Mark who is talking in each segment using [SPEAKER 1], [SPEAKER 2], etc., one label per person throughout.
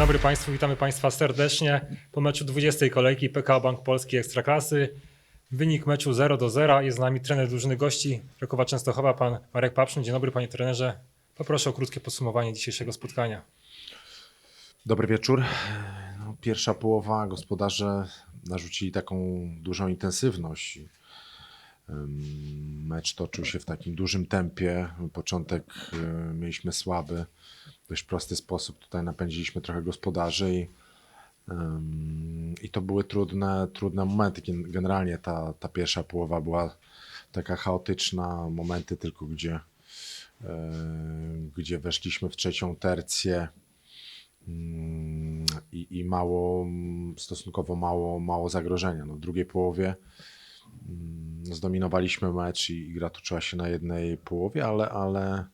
[SPEAKER 1] dobry Państwu, witamy Państwa serdecznie po meczu 20 kolejki PKO Bank Polski Ekstraklasy. Wynik meczu 0 do 0. Jest z nami trener drużyny gości Rakowa Częstochowa, pan Marek Papszyn. Dzień dobry panie trenerze. Poproszę o krótkie podsumowanie dzisiejszego spotkania.
[SPEAKER 2] Dobry wieczór. No, pierwsza połowa gospodarze narzucili taką dużą intensywność. Mecz toczył się w takim dużym tempie. Początek y, mieliśmy słaby. Dość prosty sposób tutaj napędziliśmy trochę gospodarzy i, i to były trudne, trudne momenty. Gen- Generalnie ta, ta pierwsza połowa była taka chaotyczna. Momenty tylko, gdzie, y, gdzie weszliśmy w trzecią tercję mm, i, i mało, stosunkowo mało, mało zagrożenia. No, w drugiej połowie mm, zdominowaliśmy mecz i, i gra toczyła się na jednej połowie, ale, ale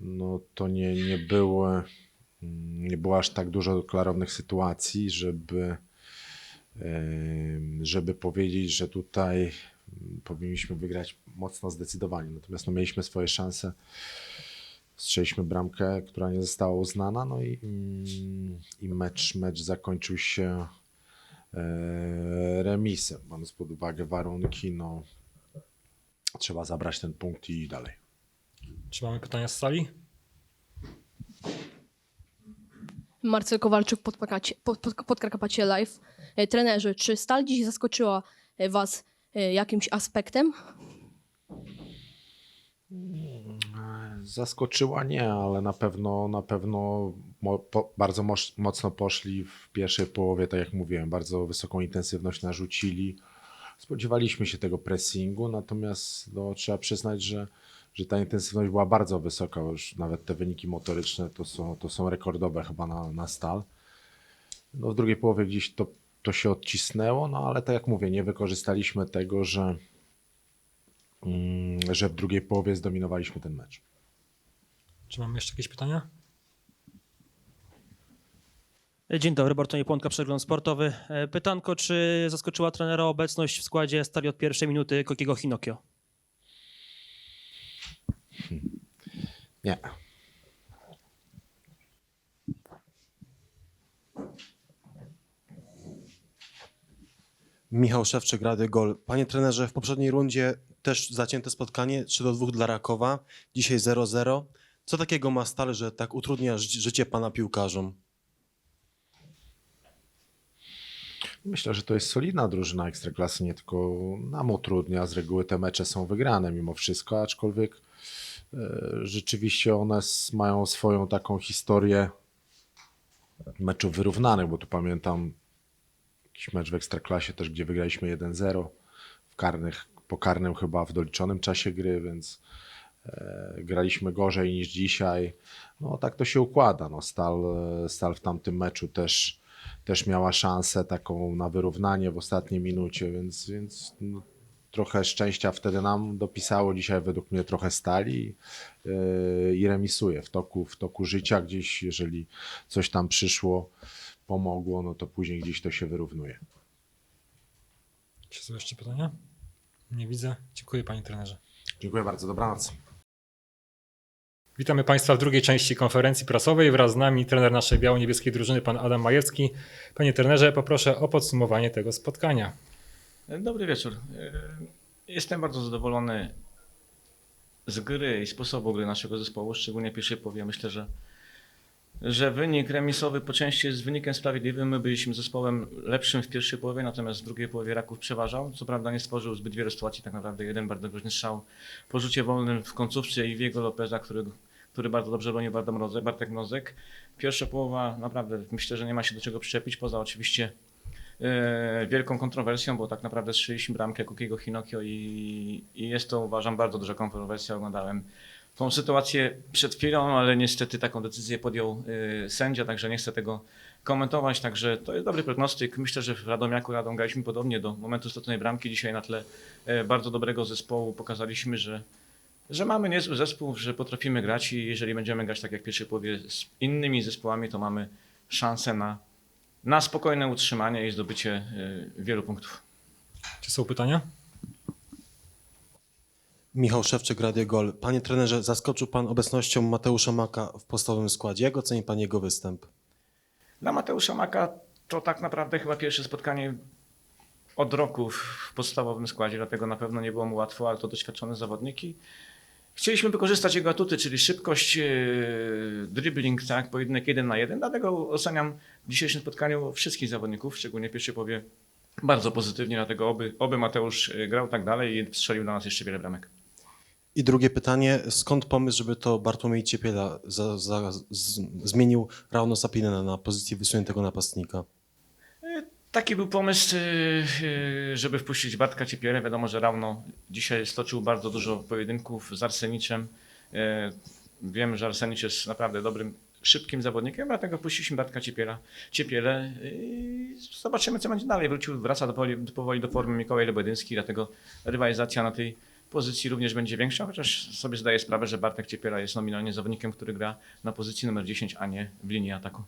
[SPEAKER 2] no, to nie, nie, były, mm, nie było aż tak dużo klarownych sytuacji, żeby, żeby powiedzieć, że tutaj mm, powinniśmy wygrać mocno zdecydowanie. Natomiast no, mieliśmy swoje szanse. Strzeliśmy bramkę, która nie została uznana, no i, mm, i mecz, mecz zakończył się e, remisem. Mając pod uwagę warunki, no trzeba zabrać ten punkt i dalej.
[SPEAKER 1] Czy mamy pytania z sali?
[SPEAKER 3] Marcel Kowalczyk, Podkarpacie, pod, pod, Podkarpacie Live. E, Trenerzy, czy Stal dziś zaskoczyła e, Was e, jakimś aspektem?
[SPEAKER 2] Zaskoczyła nie, ale na pewno na pewno mo, po, bardzo moż, mocno poszli w pierwszej połowie, tak jak mówiłem, bardzo wysoką intensywność narzucili. Spodziewaliśmy się tego pressingu, natomiast no, trzeba przyznać, że, że ta intensywność była bardzo wysoka, już nawet te wyniki motoryczne to są, to są rekordowe chyba na, na stal. No, w drugiej połowie gdzieś to, to się odcisnęło, no ale tak jak mówię, nie wykorzystaliśmy tego, że, mm, że w drugiej połowie zdominowaliśmy ten mecz.
[SPEAKER 1] Czy mamy jeszcze jakieś pytania?
[SPEAKER 4] Dzień dobry, Bartłomiej Płonka, Przegląd Sportowy. E, Pytanko, czy zaskoczyła trenera obecność w składzie stali od pierwszej minuty Kokiego Hinokio?
[SPEAKER 2] Nie.
[SPEAKER 5] Michał Szewczyk, Rady Gol. Panie trenerze, w poprzedniej rundzie też zacięte spotkanie 3 do 2 dla Rakowa, dzisiaj 0-0. Co takiego ma Stal, że tak utrudnia ży- życie pana piłkarzom?
[SPEAKER 2] Myślę, że to jest solidna drużyna Ekstraklasy, nie tylko nam utrudnia. Z reguły te mecze są wygrane mimo wszystko, aczkolwiek e, rzeczywiście one mają swoją taką historię meczów wyrównanych, bo tu pamiętam jakiś mecz w Ekstraklasie też, gdzie wygraliśmy 1-0 w karnych, po karnym chyba w doliczonym czasie gry, więc e, graliśmy gorzej niż dzisiaj. No tak to się układa. No, Stal, e, Stal w tamtym meczu też, też miała szansę taką na wyrównanie w ostatniej minucie, więc, więc no, trochę szczęścia wtedy nam dopisało. Dzisiaj według mnie trochę stali yy, i remisuje w toku, w toku życia gdzieś, jeżeli coś tam przyszło, pomogło, no to później gdzieś to się wyrównuje.
[SPEAKER 1] Czy są jeszcze pytania? Nie widzę. Dziękuję panie trenerze.
[SPEAKER 2] Dziękuję bardzo, dobranoc.
[SPEAKER 1] Witamy Państwa w drugiej części konferencji prasowej. Wraz z nami trener naszej biało-niebieskiej drużyny, pan Adam Majewski. Panie trenerze, poproszę o podsumowanie tego spotkania.
[SPEAKER 6] Dobry wieczór. E, Jestem bardzo zadowolony z gry i sposobu gry naszego zespołu, szczególnie pierwszej połowie. Myślę, że, że wynik remisowy po części jest wynikiem sprawiedliwym. My byliśmy zespołem lepszym w pierwszej połowie, natomiast w drugiej połowie Raków przeważał. Co prawda nie stworzył zbyt wielu sytuacji, tak naprawdę jeden bardzo groźny strzał po rzucie wolnym w końcówce i Wiego Lopeza, który, który bardzo dobrze bronił Bartek Mrozek. Pierwsza połowa naprawdę myślę, że nie ma się do czego przyczepić, poza oczywiście e, wielką kontrowersją, bo tak naprawdę strzeliliśmy bramkę Kukiego Hinokio i, i jest to uważam bardzo duża kontrowersja. Oglądałem tą sytuację przed chwilą, ale niestety taką decyzję podjął e, sędzia, także nie chcę tego komentować, także to jest dobry prognostyk. Myślę, że w Radomiaku Radom podobnie do momentu straconej bramki. Dzisiaj na tle e, bardzo dobrego zespołu pokazaliśmy, że że mamy niezły zespół, że potrafimy grać i jeżeli będziemy grać tak jak w pierwszej połowie z innymi zespołami, to mamy szansę na, na spokojne utrzymanie i zdobycie y, wielu punktów.
[SPEAKER 1] Czy są pytania?
[SPEAKER 5] Michał Szewczyk, Radio Gol. Panie trenerze, zaskoczył pan obecnością Mateusza Maka w podstawowym składzie. Jak oceni pan jego występ?
[SPEAKER 6] Dla Mateusza Maka to tak naprawdę chyba pierwsze spotkanie od roku w podstawowym składzie, dlatego na pewno nie było mu łatwo, ale to doświadczony zawodnik i chcieliśmy wykorzystać jego atuty, czyli szybkość, yy, dribbling, tak, pojedynek jeden na jeden, dlatego oceniam w dzisiejszym spotkaniu wszystkich zawodników, szczególnie w połowie, bardzo pozytywnie, dlatego oby, oby Mateusz yy, grał tak dalej i strzelił dla nas jeszcze wiele bramek.
[SPEAKER 5] I drugie pytanie, skąd pomysł, żeby to Bartłomiej Ciepiela za, za, z, zmienił Rauno Sapinena na pozycję wysuniętego napastnika?
[SPEAKER 6] Taki był pomysł, yy, yy, żeby wpuścić Bartka Ciepierę. Wiadomo, że Rauno dzisiaj stoczył bardzo dużo pojedynków z Arseniczem. Yy, Wiem, że Arsenicz jest naprawdę dobrym, szybkim zawodnikiem, dlatego puściliśmy Bartka Ciepiera, Ciepielę. i Zobaczymy, co będzie dalej. Wrócił, wraca do powoli, powoli do formy Mikołaj Lebedyński, dlatego rywalizacja na tej pozycji również będzie większa, chociaż sobie zdaję sprawę, że Bartek Ciepiela jest nominalnie zawodnikiem, który gra na pozycji numer 10, a nie w linii ataku.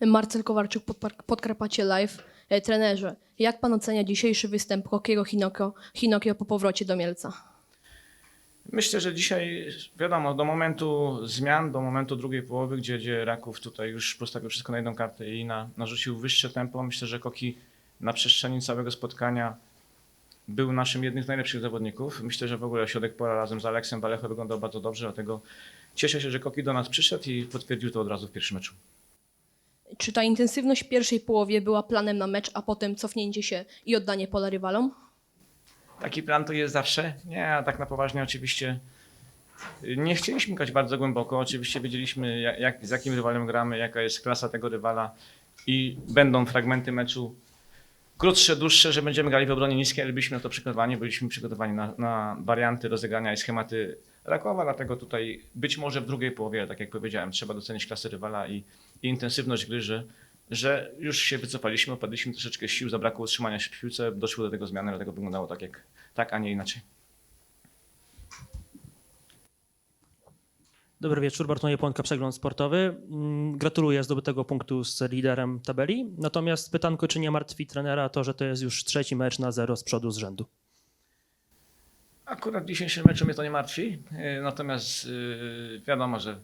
[SPEAKER 3] Marcel Kowalczyk, Podpar- Podkarpacie Live. E, Trenerze, jak pan ocenia dzisiejszy występ Hokiego Hinokio, Hinokio po powrocie do Mielca?
[SPEAKER 6] Myślę, że dzisiaj, wiadomo, do momentu zmian, do momentu drugiej połowy, gdzie, gdzie Raków tutaj już postawił wszystko na jedną kartę i na, narzucił wyższe tempo, myślę, że Koki na przestrzeni całego spotkania był naszym jednym z najlepszych zawodników. Myślę, że w ogóle środek pola razem z Aleksem Balecho wyglądał bardzo dobrze, dlatego cieszę się, że Koki do nas przyszedł i potwierdził to od razu w pierwszym meczu.
[SPEAKER 3] Czy ta intensywność w pierwszej połowie była planem na mecz, a potem cofnięcie się i oddanie pola rywalom?
[SPEAKER 6] Taki plan to jest zawsze. Nie, a tak na poważnie oczywiście nie chcieliśmy grać bardzo głęboko. Oczywiście wiedzieliśmy, jak, jak, z jakim rywalem gramy, jaka jest klasa tego rywala i będą fragmenty meczu krótsze, dłuższe, że będziemy grali w obronie niskiej, ale byliśmy na to przygotowani, byliśmy przygotowani na, na warianty rozegrania i schematy Rakowa, dlatego tutaj być może w drugiej połowie, tak jak powiedziałem, trzeba docenić klasę rywala i, i intensywność gry, że, że już się wycofaliśmy, opadliśmy troszeczkę sił, zabrakło utrzymania się w piłce, doszły do tego zmiany, dlatego wyglądało tak, jak, tak a nie inaczej.
[SPEAKER 4] Dobry wieczór, Bartłomiej Płonka, Przegląd Sportowy. Mm, Gratuluję zdobytego punktu z liderem tabeli. Natomiast pytanko, czy nie martwi trenera to, że to jest już trzeci mecz na zero z przodu z rzędu?
[SPEAKER 6] Akurat w dzisiejszym meczu mnie to nie martwi, yy, natomiast yy, wiadomo, że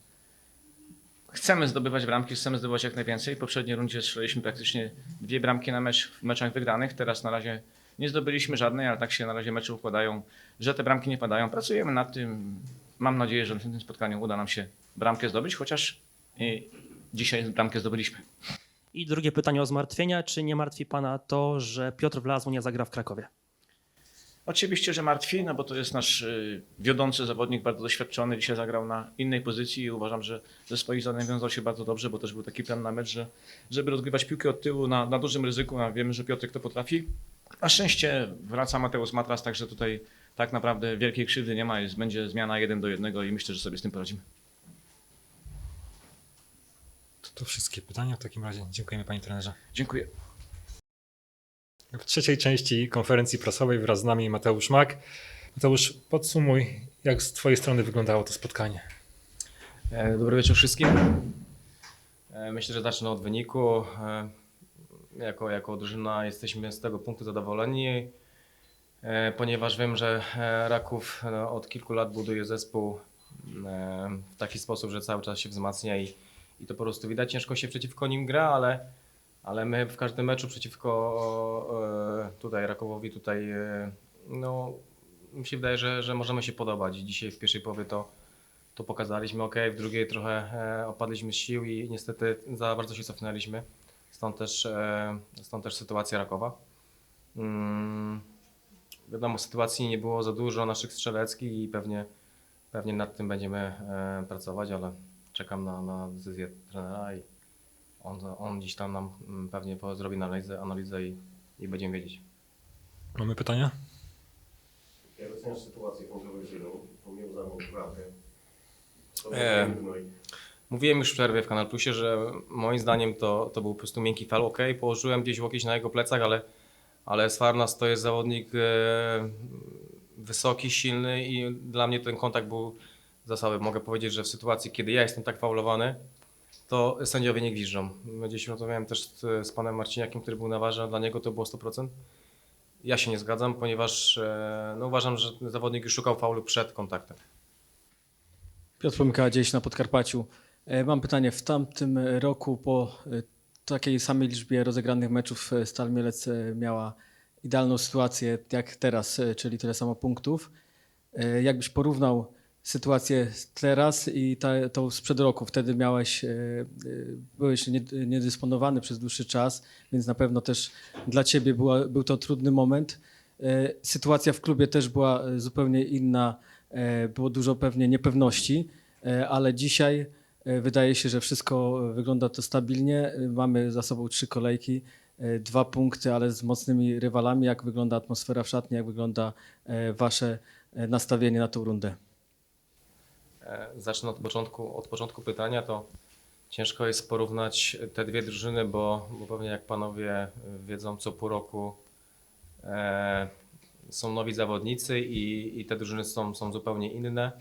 [SPEAKER 6] chcemy zdobywać bramki, chcemy zdobywać jak najwięcej. W poprzedniej rundzie strzeliliśmy praktycznie dwie bramki na mecz w meczach wygranych. Teraz na razie nie zdobyliśmy żadnej, ale tak się na razie mecze układają, że te bramki nie padają. Pracujemy nad tym. Mam nadzieję, że w tym spotkaniu uda nam się bramkę zdobyć, chociaż dzisiaj bramkę zdobyliśmy.
[SPEAKER 4] I drugie pytanie o zmartwienia. Czy nie martwi pana to, że Piotr Wlazło nie zagra w Krakowie?
[SPEAKER 6] Oczywiście, że martwi, no bo to jest nasz y, wiodący zawodnik, bardzo doświadczony. Dzisiaj zagrał na innej pozycji i uważam, że ze swoich zadań wiązał się bardzo dobrze, bo też był taki plan na mecz, że żeby rozgrywać piłkę od tyłu na, na dużym ryzyku, a wiemy, że Piotrek to potrafi. Na szczęście wraca Mateusz Matras, także tutaj tak naprawdę wielkiej krzywdy nie ma, jest, będzie zmiana jeden do jednego i myślę, że sobie z tym poradzimy.
[SPEAKER 1] To, to wszystkie pytania w takim razie. Dziękujemy panie trenerze.
[SPEAKER 6] Dziękuję.
[SPEAKER 1] W trzeciej części konferencji prasowej wraz z nami Mateusz Mak. Mateusz, podsumuj, jak z twojej strony wyglądało to spotkanie.
[SPEAKER 7] E, Dobry wieczór wszystkim. E, Myślę, że zacznę od wyniku. E, Jako, jako drużyna jesteśmy z tego punktu zadowoleni, ponieważ wiem, że Raków od kilku lat buduje zespół w taki sposób, że cały czas się wzmacnia i, i to po prostu widać. Ciężko się przeciwko nim gra, ale, ale my w każdym meczu przeciwko e, tutaj Rakowowi tutaj e, no, mi się wydaje, że, że możemy się podobać. Dzisiaj w pierwszej połowie to to pokazaliśmy ok, w drugiej trochę e, opadliśmy z sił i niestety za bardzo się cofnęliśmy. Stąd też, stąd też sytuacja Rakowa. Mm, wiadomo, sytuacji nie było za dużo naszych strzeleckich i pewnie, pewnie nad tym będziemy pracować, ale czekam na, na decyzję trenera i on, on dziś tam nam mm, pewnie zrobi analizę, analizę i, i będziemy wiedzieć.
[SPEAKER 1] Mamy pytania?
[SPEAKER 8] Jak oceniasz sytuację kontrowersyjną, pomimo zamów bramkę? Co
[SPEAKER 7] E, Mówiłem już w przerwie w Kanal Plusie, że moim zdaniem to, to był po prostu miękki fal. Ok, położyłem gdzieś łokieć na jego plecach, ale, ale Sfarnas to jest zawodnik e, wysoki, silny i dla mnie ten kontakt był zasadowy. Mogę powiedzieć, że w sytuacji, kiedy ja jestem tak faulowany, to sędziowie nie gwiżdżą. Gdzieś rozmawiałem też z, panem Marciniakiem, który był na warze, dla niego to było 100%. Ja się nie zgadzam, ponieważ e, no, uważam, że zawodnik już szukał faulu przed kontaktem.
[SPEAKER 9] Piotr Pomykała gdzieś na Podkarpaciu. E, Mam pytanie. W tamtym roku po e, takiej samej liczbie rozegranych meczów Stal Mielec miała idealną sytuację jak teraz, czyli tyle samo punktów. Jakbyś porównał sytuację teraz i ta, tą sprzed roku, wtedy miałeś, e, e, byłeś nie- niedysponowany przez dłuższy czas, więc na pewno też dla ciebie była, był to trudny moment. E, Sytuacja w klubie też była zupełnie inna, było dużo pewnie niepewności, ale dzisiaj wydaje się, że wszystko wygląda to stabilnie. Mamy za sobą trzy kolejki, dwa punkty, ale z mocnymi rywalami. Jak wygląda atmosfera w szatni, jak wygląda wasze nastawienie na tą rundę?
[SPEAKER 7] E, Zacznę od początku, od początku pytania, to ciężko jest porównać te dwie drużyny, bo, bo pewnie jak panowie wiedzą, co pół roku e, są nowi zawodnicy i, i te drużyny są, są zupełnie inne.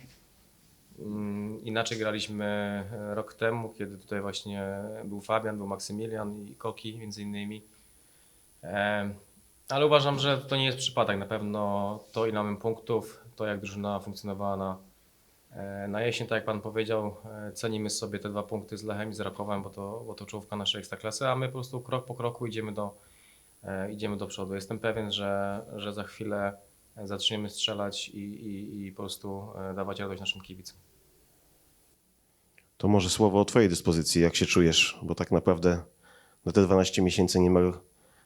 [SPEAKER 7] Mm, Inaczej graliśmy e, rok temu, kiedy tutaj właśnie był Fabian, był Maksymilian i Koki między innymi. E, Ale uważam, że to nie jest przypadek. Na pewno to, ile mamy punktów, to jak drużyna funkcjonowała na, Na jesień, tak jak Pan powiedział, e, cenimy sobie te dwa punkty z Lechem i z Rakowem, bo to, bo to czołówka naszej ekstraklasy, a my po prostu krok po kroku idziemy do, e, idziemy do przodu. Jestem pewien, że, że za chwilę zaczniemy strzelać i, i, i po prostu e, dawać radość naszym kibicom.
[SPEAKER 8] To może słowo o Twojej dyspozycji, jak się czujesz, bo tak naprawdę na te 12 miesięcy niemal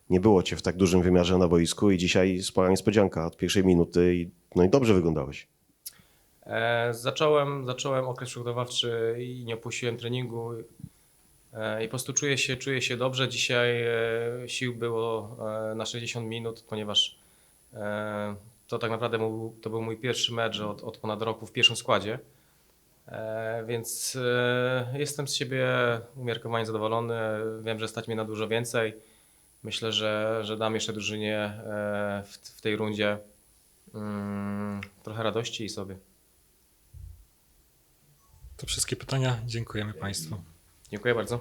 [SPEAKER 8] nie było Cię w tak dużym wymiarze na boisku i dzisiaj spora niespodzianka od pierwszej minuty i, no i dobrze wyglądałeś.
[SPEAKER 7] E, Zacząłem, zacząłem okres przygotowawczy i nie opuściłem treningu. E, I po prostu czuję się, czuję się dobrze. Dzisiaj e, sił było na 60 minut, ponieważ to tak naprawdę to był mój pierwszy mecz od, od ponad roku w pierwszym składzie. Więc jestem z siebie umiarkowanie zadowolony. Wiem, że stać mnie na dużo więcej. Myślę, że, że dam jeszcze drużynie w, w tej rundzie mm, trochę radości i sobie.
[SPEAKER 1] To wszystkie pytania. Dziękujemy Państwu.
[SPEAKER 7] Dziękuję bardzo.